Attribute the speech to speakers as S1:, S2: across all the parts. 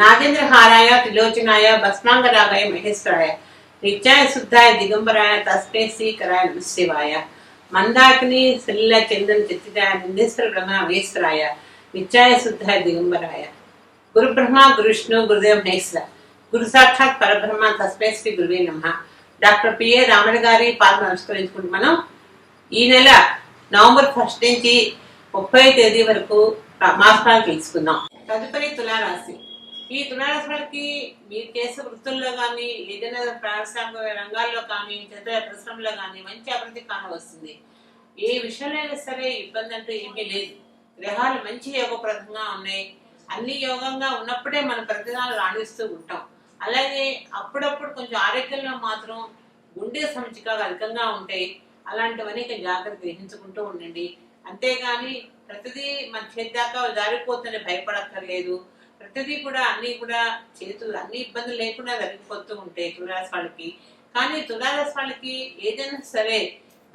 S1: నాగేంద్ర హారాయ త్రిలోచనాయ భస్మాంగరాగాయ మహేశ్వరాయ నిత్యాయ శుద్ధాయ దిగంబరాయ తస్మే శ్రీకరాయ నమశివాయ మందాకిని శ్రీల చంద్రన్ చిత్తిదాయ నిందేశ్వర బ్రహ్మ మహేశ్వరాయ నిత్యాయ శుద్ధాయ దిగంబరాయ గురు బ్రహ్మ గురు విష్ణు గురుదేవ మహేశ్వర గురు సాక్షాత్ పరబ్రహ్మ తస్మే శ్రీ గురువే నమ డాక్టర్ పిఏ రాముడు గారి పాలన నమస్కరించుకుంటూ మనం ఈ నెల నవంబర్ ఫస్ట్ నుంచి ముప్పై తేదీ వరకు మాసాలు తెలుసుకుందాం
S2: తదుపరి తులారాశి ఈ తులారాశి మీరు చేసే వృత్తుల్లో కానీ ఏదైనా ప్రారంభ రంగాల్లో కానీ ఇతర పరిశ్రమలో కానీ మంచి అభివృద్ధి కానవస్తుంది ఏ విషయంలో సరే ఇబ్బంది అంటూ ఏమీ లేదు గ్రహాలు మంచి యోగప్రదంగా ఉన్నాయి అన్ని యోగంగా ఉన్నప్పుడే మనం ప్రతిదాలు రాణిస్తూ ఉంటాం అలాగే అప్పుడప్పుడు కొంచెం ఆరోగ్యంలో మాత్రం గుండె సమస్యగా అధికంగా ఉంటాయి అలాంటివన్నీ జాగ్రత్త గ్రహించుకుంటూ ఉండండి అంతేగాని ప్రతిదీ మన చేద్దాకా జారిపోతుందని భయపడక్కర్లేదు ప్రతిదీ కూడా అన్నీ కూడా చేతు అన్ని ఇబ్బందులు లేకుండా తగ్గిపోతూ ఉంటాయి తులారాశి వాళ్ళకి కానీ తులారాశి వాళ్ళకి ఏదైనా సరే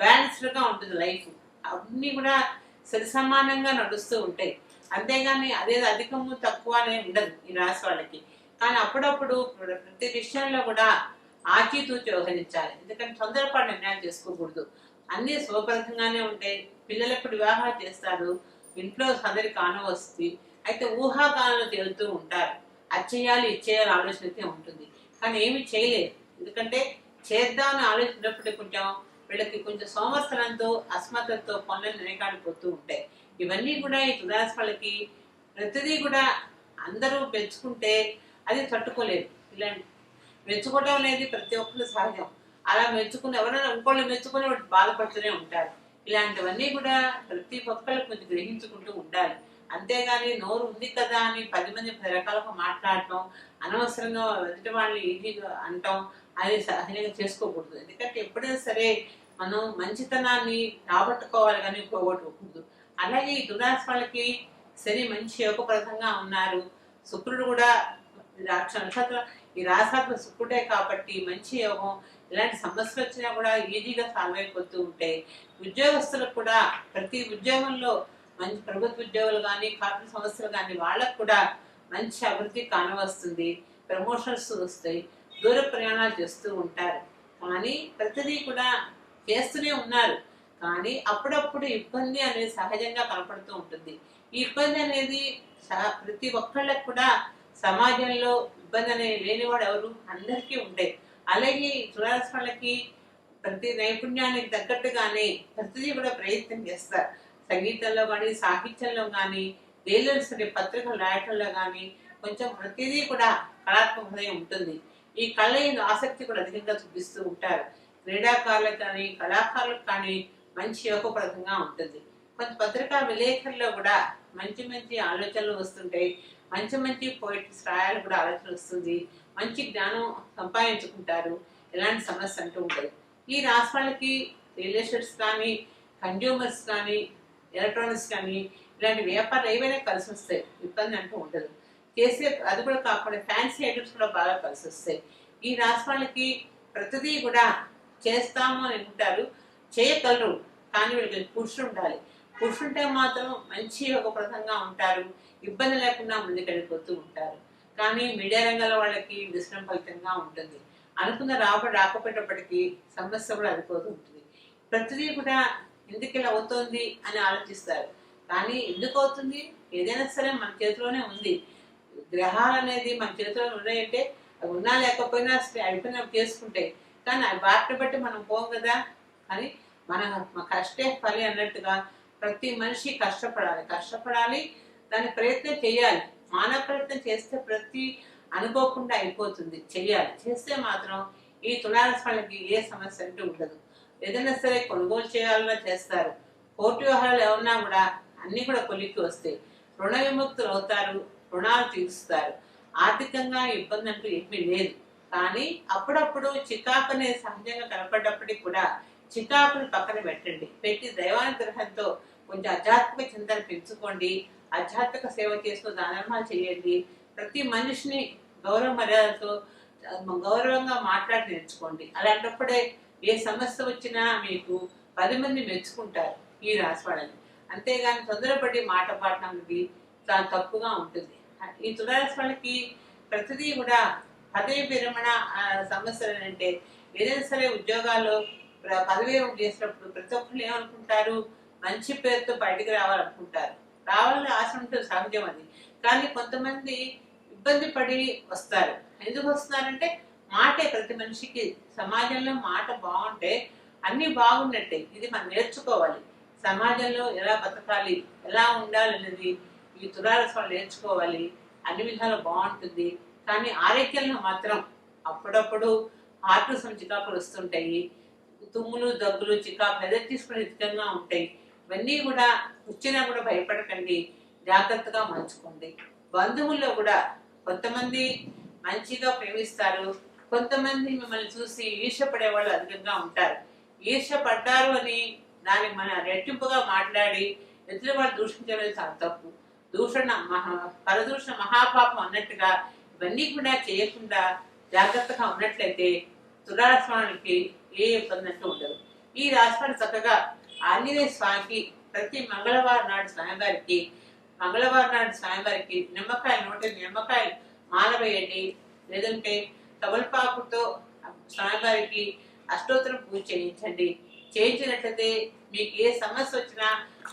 S2: బ్యాలెన్స్డ్గా ఉంటుంది లైఫ్ అన్నీ కూడా సరి సమానంగా నడుస్తూ ఉంటాయి అంతేగాని అదేదో అధికము తక్కువ అనే ఉండదు ఈ రాసి వాళ్ళకి కానీ అప్పుడప్పుడు ప్రతి విషయంలో కూడా ఆచితూచి వ్యవహరించాలి ఎందుకంటే తొందరపాటు నిర్ణయాలు చేసుకోకూడదు అన్నీ శుభప్రదంగానే ఉంటాయి పిల్లలప్పుడు వివాహాలు చేస్తారు ఇంట్లో అందరికి వస్తుంది అయితే ఊహాగానాలు తేలుతూ ఉంటారు అది చేయాలి ఇది చేయాలి ఆలోచన అయితే ఉంటుంది కానీ ఏమి చేయలేదు ఎందుకంటే చేద్దామని ఆలోచించినప్పుడు కొంచెం వీళ్ళకి కొంచెం సోమస్తలంతో అస్మతలతో పనులు పోతూ ఉంటాయి ఇవన్నీ కూడా ఈ తుదాస్ వాళ్ళకి ప్రతిదీ కూడా అందరూ పెంచుకుంటే అది తట్టుకోలేదు ఇలాంటి మెచ్చుకోవడం అనేది ప్రతి ఒక్కరు సహజం అలా మెచ్చుకుని ఎవరైనా ఇంకోళ్ళు మెచ్చుకుని బాధపడుతూనే ఉంటారు ఇలాంటివన్నీ కూడా ప్రతి ఒక్కరు కొంచెం గ్రహించుకుంటూ ఉండాలి అంతేగాని నోరు ఉంది కదా అని పది మంది పది రకాలకు మాట్లాడటం అనవసరంగా ఎదుటి వాళ్ళని ఈజీగా అంటాం అది సహజంగా చేసుకోకూడదు ఎందుకంటే ఎప్పుడైనా సరే మనం మంచితనాన్ని రాబట్టుకోవాలి కానీ పోగొట్టుకోకూడదు అలాగే ఈ తులాస్ వాళ్ళకి శని మంచి యోగప్రదంగా ఉన్నారు శుక్రుడు కూడా నక్షత్రం ఈ రాసాత్మ శుక్రుడే కాబట్టి మంచి యోగం ఇలాంటి సమస్యలు వచ్చినా కూడా ఈజీగా సాల్వ్ అయిపోతూ ఉంటాయి ఉద్యోగస్తులకు కూడా ప్రతి ఉద్యోగంలో మంచి ప్రభుత్వ ఉద్యోగులు కానీ కార్పొరేట్ సంస్థలు కానీ వాళ్ళకు కూడా మంచి అభివృద్ధి కానవస్తుంది ప్రమోషన్స్ వస్తాయి దూర ప్రయాణాలు చేస్తూ ఉంటారు కానీ ప్రతిదీ కూడా చేస్తూనే ఉన్నారు కానీ అప్పుడప్పుడు ఇబ్బంది అనేది సహజంగా కనపడుతూ ఉంటుంది ఈ ఇబ్బంది అనేది ప్రతి ఒక్కళ్ళకు కూడా సమాజంలో ఇబ్బంది అనేది లేనివాడు ఎవరు అందరికీ ఉంటాయి అలాగే చూడాల్సిన వాళ్ళకి ప్రతి నైపుణ్యానికి తగ్గట్టుగానే ప్రతిదీ కూడా ప్రయత్నం చేస్తారు సంగీతంలో కానీ సాహిత్యంలో కానీ డైలర్స్ అనే పత్రికలు రాయటంలో కానీ కొంచెం ప్రతిదీ కూడా కళాత్మక హృదయం ఉంటుంది ఈ కళ ఆసక్తి కూడా అధికంగా చూపిస్తూ ఉంటారు క్రీడాకారులకు కానీ కళాకారులకు కానీ మంచి యోగప్రదంగా ఉంటుంది కొంత పత్రికా విలేకరుల్లో కూడా మంచి మంచి ఆలోచనలు వస్తుంటాయి మంచి మంచి పోయిట్స్ రాయాలి కూడా ఆలోచన వస్తుంది మంచి జ్ఞానం సంపాదించుకుంటారు ఎలాంటి సమస్య అంటూ ఉంటుంది ఈ రాష్ట్రాలకి రిలేషన్స్ రియల్ ఎస్టేట్స్ కానీ కన్జ్యూమర్స్ కానీ ఎలక్ట్రానిక్స్ కానీ ఇలాంటి వ్యాపారాలు ఏవైనా కలిసి వస్తాయి ఇబ్బంది అంటూ ఉండదు చేసే అది కూడా కాకుండా ఫ్యాన్సీ ఐటమ్స్ కూడా బాగా కలిసి వస్తాయి ఈ రాష్ట్రాలకి వాళ్ళకి ప్రతిదీ కూడా చేస్తాము అని అంటారు చేయగలరు కానీ వీళ్ళకి పురుషులు ఉండాలి పురుషుంటే మాత్రం మంచి ఒక ప్రధంగా ఉంటారు ఇబ్బంది లేకుండా ముందుకెళ్ళిపోతూ ఉంటారు కానీ మీడియా రంగంలో వాళ్ళకి విశ్రం ఫలితంగా ఉంటుంది అనుకున్న రాబడి రాకపోయేటప్పటికీ సమస్య కూడా అదిపోతూ ఉంటుంది ప్రతిదీ కూడా ఎందుకు ఇలా అవుతోంది అని ఆలోచిస్తారు కానీ ఎందుకు అవుతుంది ఏదైనా సరే మన చేతిలోనే ఉంది గ్రహాలు అనేది మన చేతిలో ఉన్నాయంటే అవి ఉన్నా లేకపోయినా అవి పని చేసుకుంటాయి కానీ అవి వాటిని బట్టి మనం పోం కదా అని మన కష్టే ఫలి అన్నట్టుగా ప్రతి మనిషి కష్టపడాలి కష్టపడాలి దాని ప్రయత్నం చేయాలి మానవ ప్రయత్నం చేస్తే ప్రతి అనుకోకుండా అయిపోతుంది చేయాలి చేస్తే మాత్రం ఈ తులారస్ వాళ్ళకి ఏ సమస్య అంటే ఉండదు ఏదైనా సరే కొనుగోలు చేయాలనే చేస్తారు కోర్టు వ్యవహారాలు ఏమన్నా కూడా అన్నీ కూడా కొలిక్కి వస్తాయి రుణ విముక్తులు అవుతారు రుణాలు తీరుస్తారు ఆర్థికంగా ఇబ్బంది అంటూ ఏమీ లేదు కానీ అప్పుడప్పుడు చికాకు అనేది సహజంగా కనపడ్డప్పటికీ కూడా చికాకును పక్కన పెట్టండి పెట్టి దైవానుగ్రహంతో కొంచెం ఆధ్యాత్మిక చింతన పెంచుకోండి ఆధ్యాత్మిక సేవ చేస్తూ దానర్మాలు చేయండి ప్రతి మనిషిని గౌరవ మర్యాదతో గౌరవంగా మాట్లాడి నేర్చుకోండి అలాంటప్పుడే ఏ సమస్య వచ్చినా మీకు పది మంది మెచ్చుకుంటారు ఈ రాసివాడని అంతేగాని తొందరపడి మాట పాడటం అనేది చాలా తప్పుగా ఉంటుంది ఈ తులారాశి వాళ్ళకి ప్రతిదీ కూడా పదవి విరమణ సమస్యలు అంటే ఏదైనా సరే ఉద్యోగాల్లో పదవి చేసినప్పుడు ప్రతి ఒక్కరు ఏమనుకుంటారు మంచి పేరుతో బయటకు రావాలనుకుంటారు రావాలని ఆశ ఉంటుంది సహజం అది కానీ కొంతమంది ఇబ్బంది పడి వస్తారు ఎందుకు వస్తున్నారంటే మాటే ప్రతి మనిషికి సమాజంలో మాట బాగుంటే అన్నీ బాగున్నట్టే ఇది మనం నేర్చుకోవాలి సమాజంలో ఎలా బతకాలి ఎలా ఉండాలనేది ఈ తులారసం నేర్చుకోవాలి అన్ని విధాలు బాగుంటుంది కానీ ఆరోగ్యంలో మాత్రం అప్పుడప్పుడు హార్ట్ సమ చికాకులు వస్తుంటాయి తుమ్ములు దగ్గులు చికాకులు ఎదురు తీసుకునే విధంగా ఉంటాయి ఇవన్నీ కూడా వచ్చినా కూడా భయపడకండి జాగ్రత్తగా మంచుకోండి బంధువుల్లో కూడా కొంతమంది మంచిగా ప్రేమిస్తారు కొంతమంది మిమ్మల్ని చూసి ఈర్షపడే వాళ్ళు అధికంగా ఉంటారు ఈర్ష పడ్డారు అని దానికి మన రెట్టింపుగా మాట్లాడి ఎదుటి వాళ్ళు దూషించడం చాలా తప్పు దూషణ మహా పరదూషణ మహాపాపం అన్నట్టుగా ఇవన్నీ కూడా చేయకుండా జాగ్రత్తగా ఉన్నట్లయితే సురాస్వామికి ఏ ఇబ్బంది అంటూ ఉండదు ఈ రాష్ట్రాన్ని చక్కగా ఆంజనేయ స్వామికి ప్రతి మంగళవారం నాడు స్వామివారికి మంగళవారం నాడు స్వామివారికి నిమ్మకాయ నూట నిమ్మకాయ మాలవేయండి లేదంటే కమల్పాకుతో స్వామివారికి అష్టోత్తరం పూజ చేయించండి చేయించినట్లయితే మీకు ఏ సమస్య వచ్చినా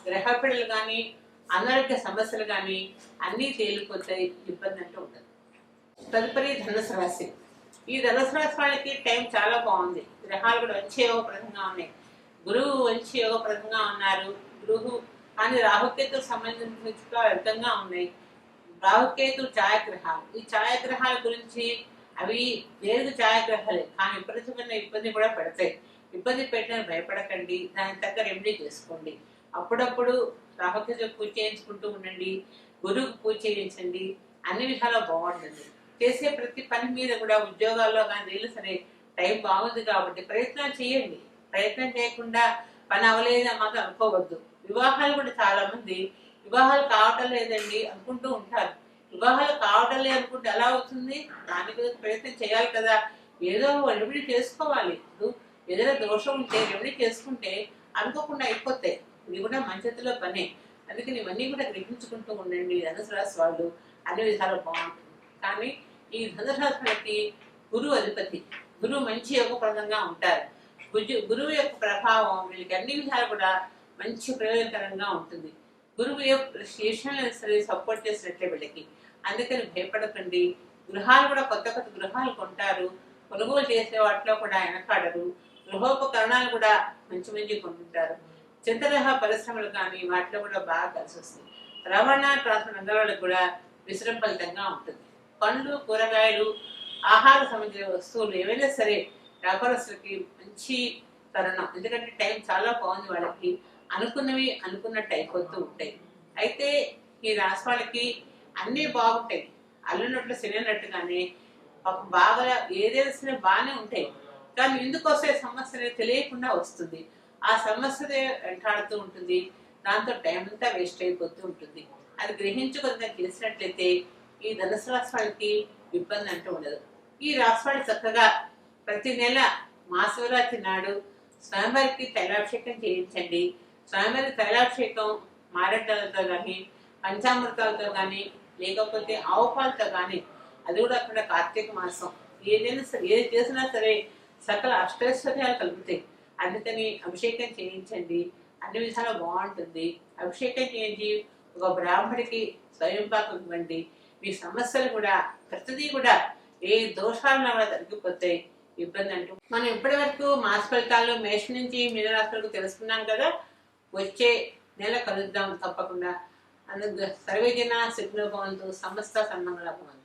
S2: గ్రహ పిల్లలు కానీ అనారోగ్య సమస్యలు కానీ అన్నీ తేలిపోతాయి ఇబ్బంది అంటూ ఉండదు తదుపరి ధనుసు రాశి ఈ ధనుసు రాశి వాళ్ళకి టైం చాలా బాగుంది గ్రహాలు కూడా మంచి యోగప్రదంగా ఉన్నాయి గురువు మంచి యోగప్రదంగా ఉన్నారు గురువు కానీ రాహుకేతు సంబంధించిన అర్థంగా ఉన్నాయి రాహుకేతు ఛాయాగ్రహాలు ఈ ఛాయాగ్రహాల గురించి అవి దీర్ఘఛాయాగ్రహాలే కానీ విపరీతమైన ఇబ్బంది కూడా పెడతాయి ఇబ్బంది పెట్టిన భయపడకండి దాని తగ్గ రెమెడీ చేసుకోండి అప్పుడప్పుడు రాహుకేతు పూజ చేయించుకుంటూ ఉండండి గురువుకు పూజ చేయించండి అన్ని విధాలు బాగుంటుంది చేసే ప్రతి పని మీద కూడా ఉద్యోగాల్లో కానీ సరే టైం బాగుంది కాబట్టి ప్రయత్నం చేయండి ప్రయత్నం చేయకుండా పని అవలేదా మాకు అనుకోవద్దు వివాహాలు కూడా చాలా మంది వివాహాలు కావటం లేదండి అనుకుంటూ ఉంటారు వివాహాలు కావడం అనుకుంటే ఎలా అవుతుంది దాని మీద ప్రయత్నం చేయాలి కదా ఏదో రెమెడీ చేసుకోవాలి ఏదైనా దోషం ఉంటే రెమెడీ చేసుకుంటే అనుకోకుండా అయిపోతాయి ఇది కూడా మంచిలో పనే అందుకని ఇవన్నీ కూడా గ్రహించుకుంటూ ఉండండి ధనుసరాశి వాళ్ళు అన్ని విధాలు బాగుంటుంది కానీ ఈ ధనుసరాశులకి గురువు అధిపతి గురువు మంచి యోగప్రదంగా ఉంటారు గురువు యొక్క ప్రభావం వీళ్ళకి అన్ని విధాలు కూడా మంచి ప్రయోజనకరంగా ఉంటుంది గురువు యొక్క శిక్షణ సపోర్ట్ చేసినట్లే వీళ్ళకి అందుకని భయపడకండి గృహాలు కూడా కొత్త కొత్త గృహాలు కొంటారు కొనుగోలు చేసే వాటిలో కూడా వెనకాడరు గృహోపకరణాలు కూడా మంచి మంచి కొంటుంటారు చింతరహ పరిశ్రమలు కానీ వాటిలో కూడా బాగా కలిసి వస్తాయి రవాణా ట్రాన్స్పోర్ట్ అందరూ కూడా విశృంఖలితంగా ఉంటుంది పండ్లు కూరగాయలు ఆహార సంబంధించిన వస్తువులు ఏవైనా సరే వ్యాపారస్తులకి మంచి తరుణం ఎందుకంటే టైం చాలా బాగుంది వాళ్ళకి అనుకున్నవి అనుకున్నట్టు అయిపోతూ ఉంటాయి అయితే ఈ రాష్ట్రాలకి వాళ్ళకి అన్నీ బాగుంటాయి అల్లునట్లు సినినట్టు కానీ బాగా ఏదేసినా బాగానే ఉంటాయి కానీ ఎందుకు వస్తే సమస్య తెలియకుండా వస్తుంది ఆ సమస్య వెంటాడుతూ ఉంటుంది దాంతో టైం అంతా వేస్ట్ అయిపోతూ ఉంటుంది అది గ్రహించుకుందా తెలిసినట్లయితే ఈ ధనుసు రాష్ట్రానికి ఇబ్బంది అంటూ ఉండదు ఈ రాష్ట్రాలు చక్కగా ప్రతి నెల మాసవరాత్రి నాడు స్వామివారికి తైలాభిషేకం చేయించండి స్వామివారి తైలాభిషేకం మారటాలతో కానీ పంచామృతాలతో కానీ లేకపోతే ఆవు పాలతో కానీ అది కూడా అక్కడ కార్తీక మాసం ఏదైనా సరే ఏది చేసినా సరే సకల అష్టైశ్వర్యాలు కలుగుతాయి అందుకని అభిషేకం చేయించండి అన్ని విధాలు బాగుంటుంది అభిషేకం చేయించి ఒక బ్రాహ్మడికి స్వయంపాకం ఇవ్వండి మీ సమస్యలు కూడా ప్రతిదీ కూడా ఏ దోషాలను కూడా తగ్గిపోతాయి ఇబ్బంది అంటూ మనం ఇప్పటి వరకు మాస ఫలితాలు మేష నుంచి మీన రాష్ట్రాలకు తెలుసుకున్నాం కదా వచ్చే నెల కలుద్దాం తప్పకుండా అనుగ్రహ సర్వజనా శుక్లో భవంతు సమస్త సన్మంగళ భవంతు